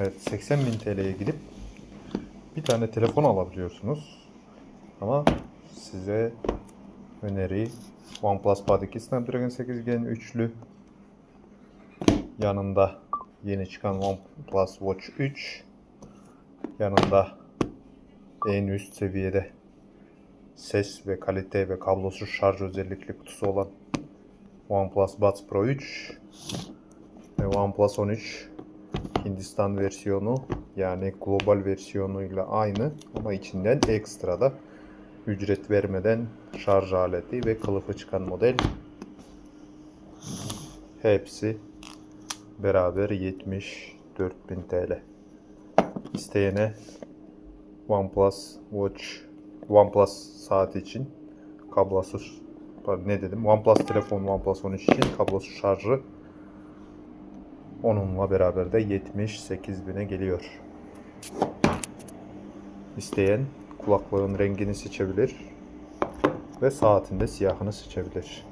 Evet 80 bin TL'ye gidip bir tane telefon alabiliyorsunuz. Ama size öneri OnePlus Pad 2 Snapdragon 8 Gen üçlü. Yanında yeni çıkan OnePlus Watch 3 yanında en üst seviyede ses ve kalite ve kablosuz şarj özellikli kutusu olan OnePlus Buds Pro 3 ve OnePlus 13 Hindistan versiyonu yani global versiyonuyla aynı ama içinden ekstra da ücret vermeden şarj aleti ve kılıfı çıkan model hepsi beraber 74.000 TL. İsteyene OnePlus Watch OnePlus saat için kablosuz ne dedim OnePlus telefon OnePlus 13 için kablosuz şarjı onunla beraber de 78 bine geliyor. İsteyen kulaklığın rengini seçebilir ve saatinde siyahını seçebilir.